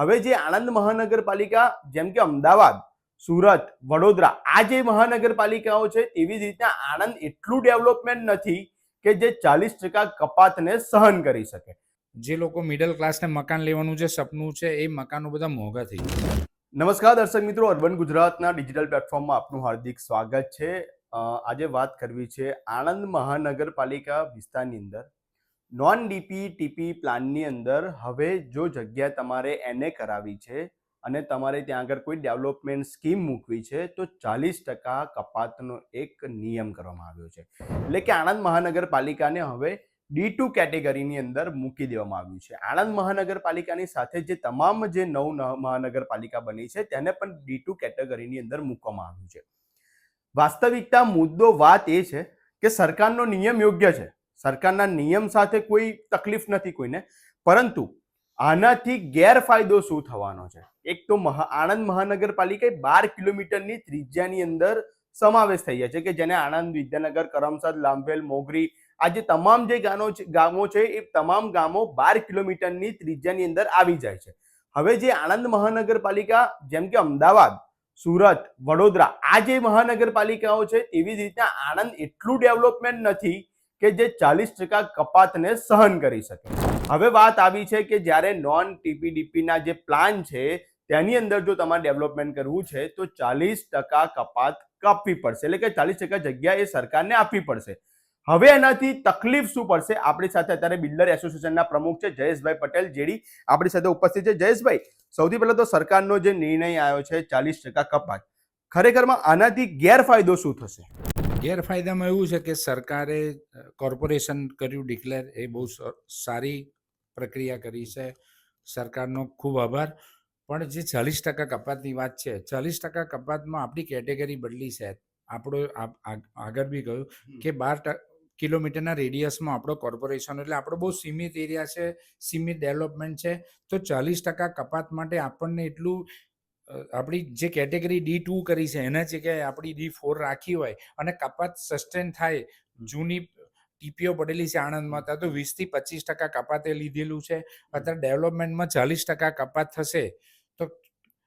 હવે જે આણંદ મહાનગરપાલિકા જેમ કે અમદાવાદ સુરત વડોદરા આ જે મહાનગરપાલિકાઓ છે તેવી જ રીતના આણંદ એટલું ડેવલપમેન્ટ નથી કે જે ચાલીસ ટકા કપાતને સહન કરી શકે. જે લોકો મિડલ ક્લાસને મકાન લેવાનું જે સપનું છે એ મકાનો બધા મોંઘા થઈ ગયા. નમસ્કાર દર્શક મિત્રો અર્બન ગુજરાતના ડિજિટલ પ્લેટફોર્મમાં આપનું હાર્દિક સ્વાગત છે. આજે વાત કરવી છે આણંદ મહાનગરપાલિકા વિસ્તારની અંદર. નોન ડીપી ટીપી પ્લાનની અંદર હવે જો જગ્યા તમારે એને કરાવી છે અને તમારે ત્યાં આગળ કોઈ ડેવલપમેન્ટ સ્કીમ મૂકવી છે, તો ચાલીસ ટકા કપાતનો એક નિયમ કરવામાં આવ્યો છે. એટલે કે આણંદ મહાનગરપાલિકાને હવે ડી ટુ કેટેગરીની અંદર મૂકી દેવામાં આવ્યું છે. આણંદ મહાનગરપાલિકાની સાથે જે તમામ જે નવ મહાનગરપાલિકા બની છે, તેને પણ ડી ટુ કેટેગરીની અંદર મૂકવામાં આવ્યું છે. વાસ્તવિકતા મુદ્દો વાત એ છે કે સરકારનો નિયમ યોગ્ય છે. સરકારના નિયમ સાથે કોઈ તકલીફ નથી કોઈને. પરંતુ આનાથી ગેરફાયદો શું થવાનો છે? એક તો મહા, આણંદ મહાનગરપાલિકાએ બાર કિલોમીટરની ત્રિજ્યાની અંદર સમાવેશ થઈ જાય છે કે જેને આણંદ વિદ્યાનગર, કરમસદ લાંભેલ મોગરી, આ જે તમામ જે ગામો છે ગામો છે, એ તમામ ગામો બાર કિલોમીટરની ત્રિજ્યાની અંદર આવી જાય છે. હવે જે આણંદ મહાનગરપાલિકા, જેમ કે અમદાવાદ, સુરત, વડોદરા, આ જે મહાનગરપાલિકાઓ છે, તેવી જ રીતના આણંદ એટલું ડેવલપમેન્ટ નથી કે જે ચાલીસ ટકા કપાતને સહન કરી શકે. હવે વાત આવી છે કે જ્યારે નોન ટીપીડીપીના જે પ્લાન છે, તેની અંદર જો તમારે ડેવલપમેન્ટ કરવું છે, તો ચાલીસ ટકા કપાત કાપવી પડશે. એટલે કે ચાલીસ ટકા જગ્યા એ સરકારને આપવી પડશે. હવે એનાથી તકલીફ શું પડશે? આપણી સાથે અત્યારે બિલ્ડર એસોસિએશનના પ્રમુખ છે, જયેશભાઈ પટેલ, જેડી આપણી સાથે ઉપસ્થિત છે. જયેશભાઈ, સૌથી પહેલા તો સરકારનો જે નિર્ણય આવ્યો છે, ચાલીસ ટકા કપાત. ખરેખરમાં આનાથી ગેરફાયદો શું થશે? ગેરફાયદામાં એવું છે કે સરકારે કોર્પોરેશન કર્યું ડિક્લેર એ બહુ સારી પ્રક્રિયા કરી છે. સરકારનો ખૂબ આભાર. પણ જે ચાલીસ ટકા કપાતની વાત છે ચાલીસ ટકા કપાતમાં આપણી કેટેગરી બદલી છે. આપણો આગળ બી કહ્યું કે બાર કિલોમીટરના રેડિયસમાં આપણો કોર્પોરેશન એટલે આપણો બહુ સીમિત એરિયા છે સીમિત ડેવલપમેન્ટ છે. તો ચાલીસ ટકા કપાત માટે આપણને એટલું આપણી જે કેટેગરી ડી ટુ કરી છે, એના જગ્યાએ આપણી ડી ફોર રાખી હોય અને કપાત સસ્ટેન થાય, જૂની ટીપીઓ પડેલી છે આણંદમાં, ત્યાં તો વીસથી પચીસ ટકા કપાતે લીધેલું છે. અત્યારે ડેવલપમેન્ટમાં ચાલીસ ટકા કપાત થશે, તો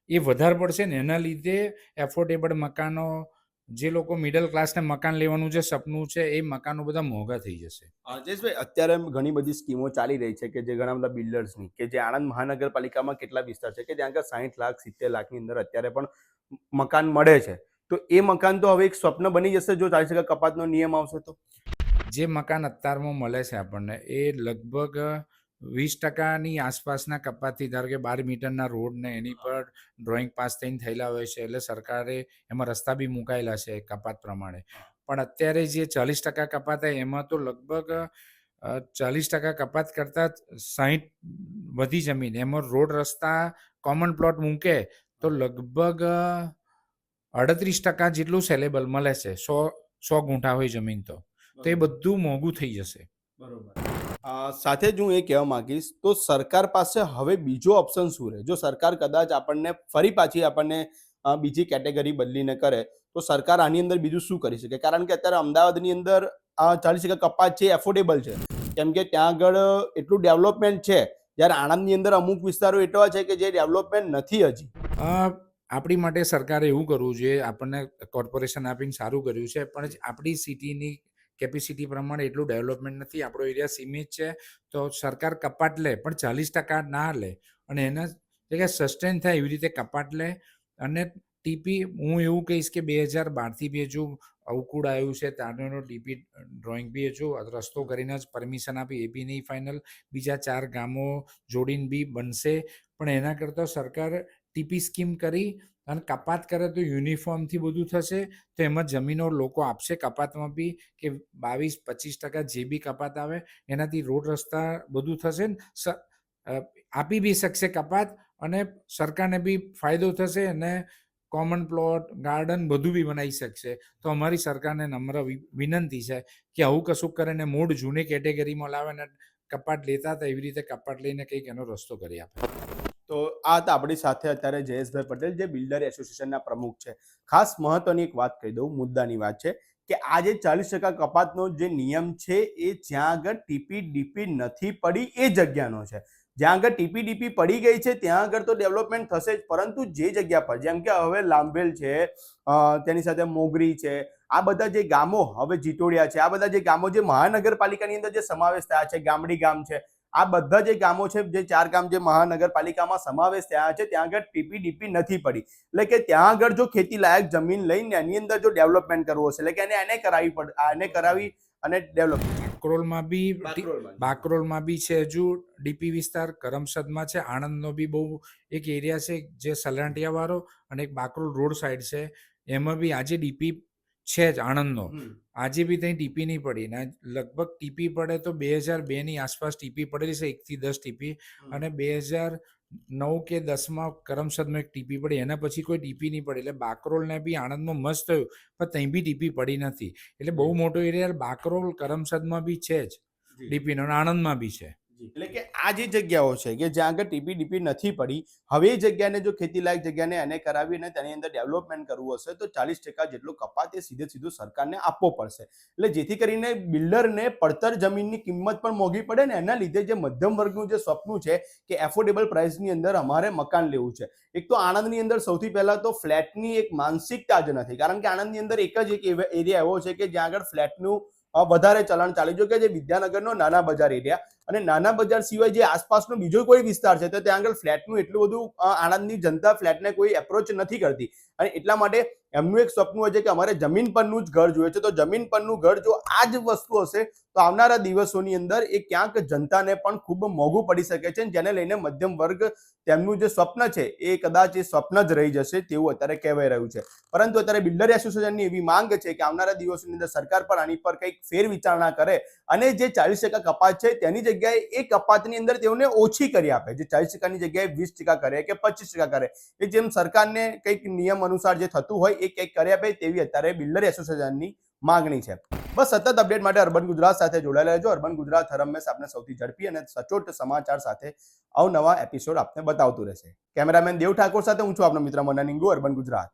એ વધારે પડશે ને? એના લીધે એફોર્ડેબલ મકાનો જે લોકો મિડલ ક્લાસને મકાન લેવાનું જે સપનું છે એ મકાનો બધા મોંઘા થઈ જશે. જયેશભાઈ અત્યારે ઘણી બધી સ્કીમો ચાલી રહી છે કે જે ઘણા બધા બિલ્ડર્સની કે જે આણંદ મહાનગરપાલિકામાં કેટલા વિસ્તાર છે કે જ્યાં આગળ સાહીઠ લાખ સિત્તેર લાખની અંદર અત્યારે પણ મકાન મળે છે. તો એ મકાન તો હવે એક સ્વપ્ન બની જશે જો ચાલીસ ટકા કપાતનો નિયમ આવશે તો? જે મકાન અત્યારમાં મળે છે આપણને એ લગભગ વીસ ટકાની આસપાસના કપાતથી ધારો કે બાર મીટરના રોડને એની પર ડ્રોઈંગ પાસ થઈને થયેલા હોય છે એટલે સરકારે એમાં રસ્તા બી મુકાયેલા છે કપાત પ્રમાણે. પણ અત્યારે જે ચાલીસ ટકા કપાત એમાં તો લગભગ ચાલીસ ટકા કપાત કરતાં સાહીઠ બધી જમીન. એમાં રોડ રસ્તા કોમન પ્લોટ મૂકે તો લગભગ અડત્રીસ ટકા જેટલું સેલેબલ મળે છે. સો સો ગુંઠા હોય જમીન તો. તો એ બધું મોંઘું થઈ જશે. બરોબર. સાથે જ હું એ કહેવા માંગીશ, તો સરકાર પાસે હવે બીજો ઓપ્શન શું રહે? જો સરકાર કદાચ આપણને ફરી પાછી આપણને બીજી કેટેગરી બદલીને કરે, તો સરકાર આની અંદર બીજું શું કરી શકે? કારણ કે અત્યારે અમદાવાદની અંદર ચાલીસ ટકા કપાત છે એફોર્ડેબલ છે. કેમ કે ત્યાં આગળ એટલું ડેવલપમેન્ટ છે, જ્યારે આણંદની અંદર અમુક વિસ્તારો એટલા છે કે જે ડેવલપમેન્ટ નથી હજી. આપણી માટે સરકારે એવું કરવું જોઈએ, આપણને કોર્પોરેશન આપીને સારું કર્યું છે, પણ આપણી સિટીની કેપેસિટી પ્રમાણે એટલું ડેવલપમેન્ટ નથી. આપણો એરિયા સીમિત છે. તો સરકાર કપાટ લે, પણ ચાલીસ ટકા ના લે. અને એના જગ્યાએ સસ્ટેન થાય એવી રીતે કપાટ લે. અને ટીપી હું એવું કહીશ કે બે હજાર બારથી બી હજુ અવકુળ આવ્યું છે. ત્યારનો ટીપી ડ્રોઈંગ બી હજુ રસ્તો કરીને જ પરમિશન આપી. એ બી નહીં ફાઇનલ બીજા ચાર ગામો જોડીને બી બનશે. પણ એના કરતાં સરકાર ટીપી સ્કીમ કરી અને કપાત કરે તો યુનિફોર્મથી બધું થશે. તો એમાં જમીનો લોકો આપશે કપાતમાં બી કે બાવીસ, પચીસ ટકા જે બી કપાત આવે એનાથી રોડ રસ્તા બધું થશે ને. આપી બી શકશે કપાત અને સરકારને બી ફાયદો થશે અને કોમન પ્લોટ ગાર્ડન બધું બી બનાવી શકશે. તો અમારી સરકારને નમ્ર વિનંતી છે કે આવું કશું કરે ને મૂળ જૂની કેટેગરીમાં લાવે ને કપાટ લેતા હતા એવી રીતે કપાટ લઈને કંઈક એનો રસ્તો કરી આપે. તો આ હતા આપણી સાથે અત્યારે જયેશભાઈ પટેલ, જે બિલ્ડર એસોસિએશનના પ્રમુખ છે. ખાસ મહત્વની એક વાત કહી દઉં, મુદ્દાની વાત છે કે આ જે ચાલીસ ટકા કપાતનો જે નિયમ છે એ જ્યાં આગળ ટીપી ડીપી નથી પડી એ જગ્યાનો છે. જ્યાં આગળ ટીપીડીપી પડી ગઈ છે ત્યાં આગળ તો ડેવલપમેન્ટ થશે જ, પરંતુ જે જગ્યા પર, જેમ કે હવે લાંભેલ છે તેની સાથે મોગરી છે, આ બધા જે ગામો, હવે જીટોડિયા છે, આ બધા જે ગામો જે મહાનગરપાલિકાની અંદર જે સમાવેશ થયા છે, ગામડી ગામ છે આ બધા જે ગામો છે જે ચાર ગામ જે મહાનગરપાલિકામાં સમાવેશ થયા છે ત્યાં આગળ પીપીડીપી નથી પડી. એટલે કે ત્યાં આગળ જો ખેતી લાયક જમીન લઈને એની અંદર જો ડેવલપમેન્ટ કરવું હશે એટલે કે એને એને કરાવી પડ એને કરાવી અને ડેવલપ બાકરોલમાં બી બાકરોલમાં. બી છે હજુ ડીપી વિસ્તાર કરમસદમાં છે આણંદનો બી બહુ એક એરિયા છે જે સલાંટિયા વાળો અને એક બાકરોલ રોડ સાઈડ છે. એમાં બી આજે ડીપી છે જ આણંદનો. આજે બી ત્યાં ટીપી નહીં પડી ને લગભગ ટીપી પડે તો બે હજાર બેની આસપાસ ટીપી પડેલી છે એકથી દસ ટીપી. અને બે હજાર નવ કે દસમાં કરમસદમાં એક ટીપી પડી એના પછી કોઈ ટીપી નહીં પડી. એટલે બાકરોલને બી આણંદમાં મસ્ત થયું પણ ત્યાં બી ટીપી પડી નથી. એટલે બહુ મોટો એરિયા બાકરોલ કરમસદમાં બી છે જ ડીપીનો અને આણંદમાં બી છે. એટલે કે આ જે જગ્યાઓ છે કે જ્યાં આગળ ટીપી ડીપી નથી પડી, હવે એ જગ્યાને જો ખેતી લાયક જગ્યાને એને કરાવીને તેની અંદર ડેવલપમેન્ટ કરવું હશે, તો ચાલીસ ટકા જેટલો કપાત એ સીધે સીધું સરકારને આપવો પડશે. એટલે જેથી કરીને બિલ્ડરને પડતર જમીનની કિંમત પણ મોંઘી પડે ને એના લીધે જે મધ્યમ વર્ગનું જે સપનું છે કે એફોર્ડેબલ પ્રાઇસની અંદર અમારે મકાન લેવું છે. એક તો આણંદની અંદર સૌથી પહેલા તો ફ્લેટની એક માનસિકતા જ નથી, કારણ કે આણંદની અંદર એક જ એક એરિયા એવો છે કે જ્યાં આગળ ફ્લેટનું વધારે ચલણ ચાલી જો કે જે વિદ્યાનગરનો નાના બજાર એરિયા અને નાના બજાર સિવાય જે આસપાસનો બીજો કોઈ વિસ્તાર છે, તો ત્યાં આગળ ફ્લેટનું એટલું બધું આણંદની જનતા ફ્લેટને કોઈ એપ્રોચ નથી કરતી. અને એટલા માટે એમનું એક સપનું હોય છે કે અમારે જમીન પરનું જ ઘર જોઈએ છે. તો જમીન પરનું ઘર જો આ જ વસ્તુ હશે, તો આવનારા દિવસોની અંદર એ ક્યાંક જનતાને પણ ખૂબ મોંઘું પડી શકે છે. જેને લઈને મધ્યમ વર્ગ તેમનું જે સ્વપ્ન છે, એ કદાચ એ સ્વપ્ન જ રહી જશે તેવું અત્યારે કહેવાય રહ્યું છે. પરંતુ અત્યારે બિલ્ડર એસોસિએશનની એવી માંગ છે કે આવનારા દિવસોની અંદર સરકાર પણ આની પર કંઈક ફેર વિચારણા કરે અને જે ચાલીસ ટકા કપાત છે, તેની જગ્યાએ એ કપાતની અંદર તેઓને ઓછી કરી આપે. જે ચાલીસ ટકાની જગ્યાએ વીસ ટકા કરે કે પચીસ ટકા કરે. એ જેમ સરકારને કંઈક નિયમ અનુસાર જે થતું હોય એ કંઈક કરી આપે તેવી અત્યારે બિલ્ડર એસોસિએશનની માંગણી છે. બસ સતત અપડેટ માટે અર્બન ગુજરાત સાથે જોડાયેલા રહેજો. અર્બન ગુજરાત હરમેશ આપને સૌથી ઝડપી અને સચોટ સમાચાર સાથે અવનવા એપિસોડ આપને બતાવતું રહેશે. કેમેરામેન દેવ ઠાકોર સાથે હું છું આપનો મિત્ર મનાનિંગુ અર્બન ગુજરાત.